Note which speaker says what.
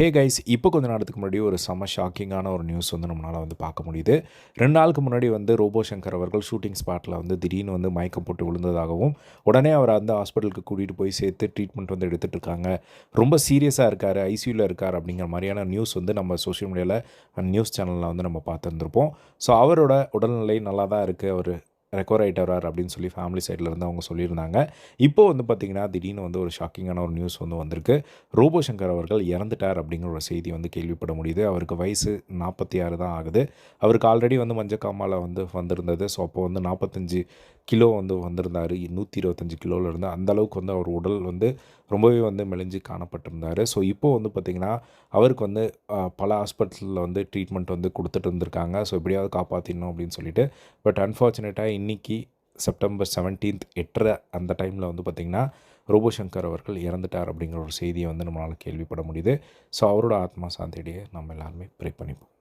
Speaker 1: Hey guys இப்போ கொஞ்ச நேரத்துக்கு முன்னாடி ஒரு செம ஷாக்கிங்கான ஒரு நியூஸ் வந்து நம்மளால் வந்து பார்க்க முடியுது. ரெண்டு நாளுக்கு முன்னாடி வந்து ரோபோ சங்கர் அவர்கள் ஷூட்டிங் ஸ்பாட்டில் வந்து திடீர்னு வந்து மயக்கம் போட்டு விழுந்ததாகவும் உடனே அவர் அந்த ஹாஸ்பிட்டலுக்கு கூட்டிகிட்டு போய் சேர்த்து ட்ரீட்மெண்ட் வந்து எடுத்துகிட்டு இருக்காங்க. ரொம்ப சீரியஸாக இருக்கார் ஐசியூவில் இருக்கார் அப்படிங்கிற மாதிரியான நியூஸ் வந்து நம்ம சோஷியல் மீடியாவில் நியூஸ் சேனலில் வந்து நம்ம பார்த்துருந்துருப்போம். ஸோ அவரோட உடல்நிலை நல்லா தான் இருக்குது அவர் ரெக்கவர் ஆகிட்டு வரார் அப்படின்னு சொல்லி ஃபேமிலி சைடில் இருந்து அவங்க சொல்லியிருந்தாங்க. இப்போ வந்து பார்த்திங்கன்னா திடீர்னு வந்து ஒரு ஷாக்கிங்கான ஒரு நியூஸ் வந்து வந்திருக்கு. ரோபோ சங்கர் அவர்கள் இறந்துட்டார் அப்படிங்கிற ஒரு செய்தி வந்து கேள்விப்பட முடியுது. அவருக்கு வயசு நாற்பத்தி ஆறு தான் ஆகுது. அவருக்கு ஆல்ரெடி வந்து மஞ்சக்காமால வந்து வந்திருந்தது. ஸோ அப்போ வந்து நாற்பத்தஞ்சு கிலோ வந்து வந்திருந்தார். நூற்றி இருபத்தஞ்சி கிலோவில் இருந்து அந்த அளவுக்கு வந்து அவர் உடல் வந்து ரொம்பவே வந்து மெலிஞ்சு காணப்பட்டிருந்தார். ஸோ இப்போது வந்து பார்த்திங்கன்னா அவருக்கு வந்து பல ஹாஸ்பிட்டலில் வந்து ட்ரீட்மெண்ட் வந்து கொடுத்துட்டு இருந்திருக்காங்க. ஸோ எப்படியாவது காப்பாற்றிடணும் அப்படின்னு சொல்லிட்டு. பட் அன்ஃபார்ச்சுனேட்டாக இன்றைக்கி செப்டம்பர் செவன்டீன்த் எட்டரை அந்த டைமில் வந்து பார்த்திங்கன்னா ரோபோ சங்கர் அவர்கள் இறந்துட்டார் அப்படிங்கிற ஒரு செய்தியை வந்து நம்மளால் கேள்விப்பட முடியுது. ஸோ அவரோட ஆத்மா சாந்தியடைய நம்ம எல்லாருமே ப்ரே பண்ணிப்போம்.